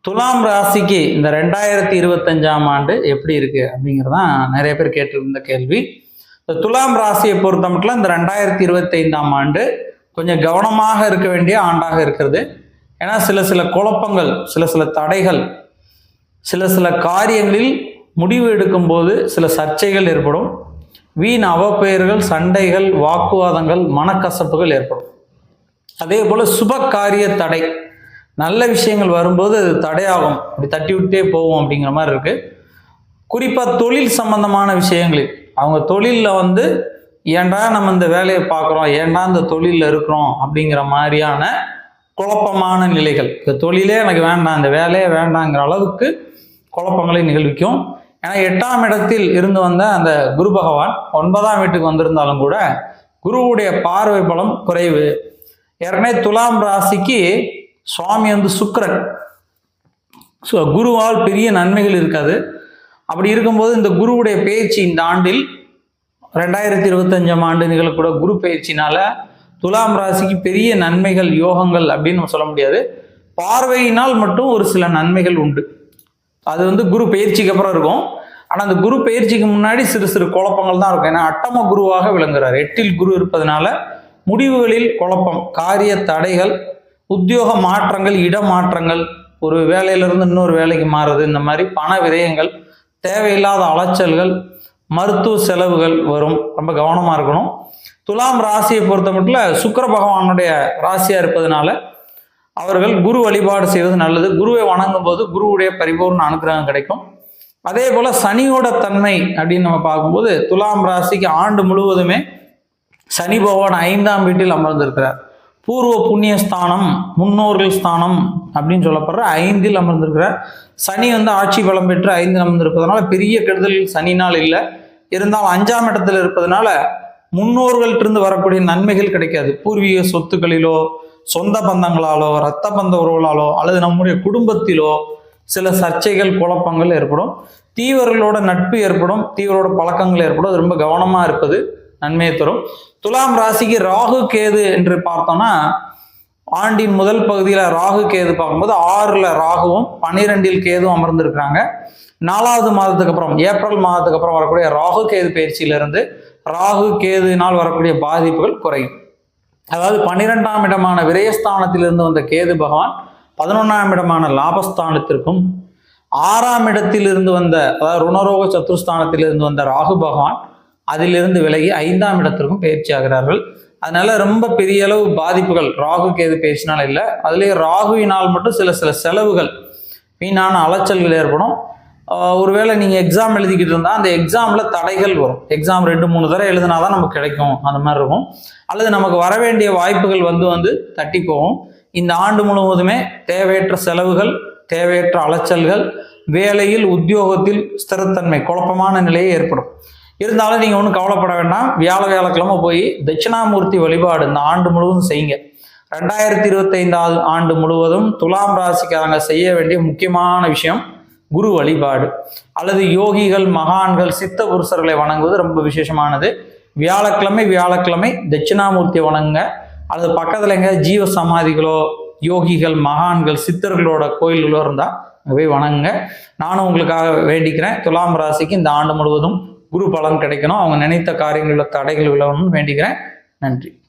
துலாம் ராசிக்கு இந்த ரெண்டாயிரத்தி இருபத்தஞ்சாம் ஆண்டு எப்படி இருக்கு அப்படிங்கிறதான் நிறைய பேர் கேட்டிருந்த கேள்வி. இந்த துலாம் ராசியை பொறுத்த மட்டும் இந்த ரெண்டாயிரத்தி இருபத்தைந்தாம் ஆண்டு கொஞ்சம் கவனமாக இருக்க வேண்டிய ஆண்டாக இருக்கிறது. ஏன்னா சில சில குழப்பங்கள் சில சில தடைகள் சில சில காரியங்களில் முடிவு எடுக்கும்போது சில சர்ச்சைகள் ஏற்படும். வீண் அவப்பெயர்கள் சண்டைகள் வாக்குவாதங்கள் மனக்கசப்புகள் ஏற்படும். அதே போல் சுப காரிய தடை நல்ல விஷயங்கள் வரும்போது அது தடையாகும். அப்படி தட்டி விட்டே போவோம் அப்படிங்கிற மாதிரி இருக்கு. குறிப்பாக தொழில் சம்பந்தமான விஷயங்களில் அவங்க தொழிலில் வந்து ஏன்டா நம்ம இந்த வேலையை பார்க்குறோம்? ஏன்டா இந்த தொழிலில் இருக்கிறோம்? அப்படிங்கிற மாதிரியான குழப்பமான நிலைகள். இந்த தொழிலே எனக்கு வேண்டாம் இந்த வேலையே வேண்டாங்கிற அளவுக்கு குழப்பங்களை நிகழ்விக்கும். ஏன்னா எட்டாம் இடத்தில் இருந்து வந்த அந்த குரு பகவான் ஒன்பதாம் வீட்டுக்கு வந்திருந்தாலும் கூட குருவுடைய பார்வை பலம் குறைவு. ஏற்கனவே துலாம் ராசிக்கு சுவாமி வந்து சுக்கரன். ஸோ குருவால் பெரிய நன்மைகள் இருக்காது. அப்படி இருக்கும்போது இந்த குருவுடைய பயிற்சி இந்த ஆண்டில் ரெண்டாயிரத்தி இருபத்தஞ்சாம் ஆண்டு நிகழக்கூட குரு பயிற்சினால துலாம் ராசிக்கு பெரிய நன்மைகள் யோகங்கள் அப்படின்னு நம்ம சொல்ல முடியாது. பார்வையினால் மட்டும் ஒரு சில நன்மைகள் உண்டு. அது வந்து குரு பயிற்சிக்கு அப்புறம் இருக்கும். ஆனால் அந்த குரு பயிற்சிக்கு முன்னாடி சிறு சிறு குழப்பங்கள் தான் இருக்கும். ஏன்னா அட்டம குருவாக விளங்குறார். எட்டில் குரு இருப்பதனால முடிவுகளில் குழப்பம் காரிய தடைகள் உத்தியோக மாற்றங்கள் இடமாற்றங்கள் ஒரு வேலையிலிருந்து இன்னொரு வேலைக்கு மாறுறது இந்த மாதிரி பண விரயங்கள் தேவையில்லாத அலைச்சல்கள் மருத்துவ செலவுகள் வரும். ரொம்ப கவனமாக இருக்கணும். துலாம் ராசியை பொறுத்த மட்டும் சுக்கர பகவானுடைய ராசியாக இருப்பதனால அவர்கள் குரு வழிபாடு செய்வது நல்லது. குருவை வணங்கும் போது குருவுடைய பரிபூர்ண அனுகிரகம் கிடைக்கும். அதே போல் சனியோட தன்மை அப்படின்னு நம்ம பார்க்கும்போது துலாம் ராசிக்கு ஆண்டு முழுவதுமே சனி பகவான் ஐந்தாம் வீட்டில் அமர்ந்திருக்கிறார். பூர்வ புண்ணிய ஸ்தானம் முன்னோர்கள் ஸ்தானம் அப்படின்னு சொல்லப்படுற ஐந்தில் அமர்ந்திருக்கிற சனி வந்து ஆட்சி பலம் பெற்று ஐந்தில் அமர்ந்திருப்பதனால பெரிய கெடுதல் சனினால் இல்லை. இருந்தாலும் அஞ்சாம் இடத்துல இருப்பதனால முன்னோர்கள்ட்டிருந்து வரக்கூடிய நன்மைகள் கிடைக்காது. பூர்வீக சொத்துக்களிலோ சொந்த பந்தங்களாலோ இரத்த பந்த உறவுகளாலோ அல்லது நம்முடைய குடும்பத்திலோ சில சர்ச்சைகள் குழப்பங்கள் ஏற்படும். தீவர்களோட நட்பு ஏற்படும். தீவரோட பழக்கங்கள் ஏற்படும். அது ரொம்ப கவனமாக இருப்பது. நன்மையை தரும். துலாம் ராசிக்கு ராகு கேது என்று பார்த்தோம்னா ஆண்டின் முதல் பகுதியில் ராகு கேது பார்க்கும்போது ஆறில் ராகுவும் பன்னிரெண்டில் கேதும் அமர்ந்திருக்கிறாங்க. நாலாவது மாதத்துக்கு அப்புறம் ஏப்ரல் மாதத்துக்கு அப்புறம் வரக்கூடிய ராகு கேது பயிற்சியிலிருந்து ராகு கேதுனால் வரக்கூடிய பாதிப்புகள் குறையும். அதாவது பன்னிரெண்டாம் இடமான விரயஸ்தானத்திலிருந்து வந்த கேது பகவான் பதினொன்றாம் இடமான லாபஸ்தானத்திற்கும் ஆறாம் இடத்திலிருந்து வந்த அதாவது ருணரோக சத்துருஸ்தானத்திலிருந்து வந்த ராகு பகவான் அதிலிருந்து விலகி ஐந்தாம் இடத்திற்கும் பயிற்சி ஆகிறார்கள். அதனால ரொம்ப பெரிய அளவு பாதிப்புகள். ராகுக்கு எது பேசினாலும் இல்லை. அதுலேயே ராகுவினால் மட்டும் சில சில செலவுகள். வீணான அலைச்சல்கள் ஏற்படும். ஒருவேளை நீங்கள் எக்ஸாம் எழுதிக்கிட்டு இருந்தால் அந்த எக்ஸாமில் தடைகள் வரும். எக்ஸாம் ரெண்டு மூணு தடவை எழுதினா தான் நமக்கு கிடைக்கும். அந்த மாதிரி இருக்கும். அல்லது நமக்கு வர வேண்டிய வாய்ப்புகள் வந்து வந்து தட்டி போகும். இந்த ஆண்டு முழுவதுமே தேவையற்ற செலவுகள் தேவையற்ற அலைச்சல்கள் வேலையில் உத்தியோகத்தில் ஸ்திரத்தன்மை குழப்பமான நிலையே ஏற்படும். இருந்தாலும் நீங்கள் ஒன்றும் கவலைப்பட வேண்டாம். வியாழ வியாழக்கிழமை போய் தட்சிணாமூர்த்தி வழிபாடு இந்த ஆண்டு முழுவதும் செய்யுங்க. ரெண்டாயிரத்தி இருபத்தைந்தாவது ஆண்டு முழுவதும் துலாம் ராசிக்காரங்க செய்ய வேண்டிய முக்கியமான விஷயம் குரு வழிபாடு. அல்லது யோகிகள் மகான்கள் சித்த புருஷர்களை வணங்குவது ரொம்ப விசேஷமானது. வியாழக்கிழமை வியாழக்கிழமை தட்சிணாமூர்த்தியை வணங்குங்க. அல்லது பக்கத்தில் எங்க ஜீவ சமாதிகளோ யோகிகள் மகான்கள் சித்தர்களோட கோயில்களோ இருந்தால் போய் வணங்குங்க. நானும் உங்களுக்காக வேண்டிக்கிறேன். துலாம் ராசிக்கு இந்த ஆண்டு முழுவதும் குரு பலன் கிடைக்கணும். அவங்க நினைத்த காரியங்களில் தடைகள் விழணும்னு வேண்டிக்கிறேன். நன்றி.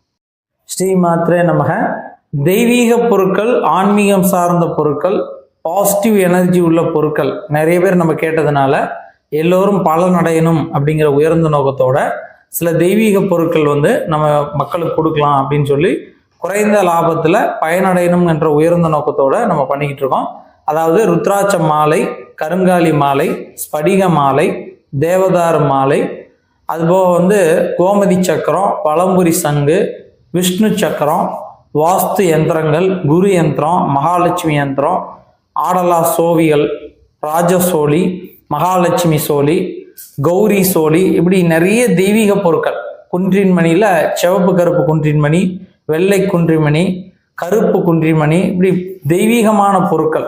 ஸ்ரீ மாத்திரே நமக. தெய்வீக பொருட்கள் ஆன்மீகம் சார்ந்த பொருட்கள் பாசிட்டிவ் எனர்ஜி உள்ள பொருட்கள். நிறைய பேர் நம்ம கேட்டதுனால எல்லோரும் பலன் அடையணும் அப்படிங்கிற உயர்ந்த நோக்கத்தோட சில தெய்வீக பொருட்கள் வந்து நம்ம மக்களுக்கு கொடுக்கலாம் அப்படின்னு சொல்லி குறைந்த லாபத்தில் பயனடையணும் என்ற உயர்ந்த நோக்கத்தோட நம்ம பண்ணிக்கிட்டு இருக்கோம். அதாவது ருத்ராட்ச மாலை கருங்காலி மாலை ஸ்படிக மாலை தேவதார் மாலை. அதுபோக வந்து கோமதி சக்கரம் பழம்புரி சங்கு விஷ்ணு சக்கரம் வாஸ்து யந்திரங்கள் குரு யந்திரம் மகாலட்சுமி யந்திரம் ஆடலா சோவிகள் ராஜசோழி மகாலட்சுமி சோழி கௌரி சோழி இப்படி நிறைய தெய்வீக பொருட்கள். குன்றின்மணியில் சிவப்பு கருப்பு குன்றின்மணி வெள்ளை குன்றிமணி கருப்பு குன்றிமணி இப்படி தெய்வீகமான பொருட்கள்.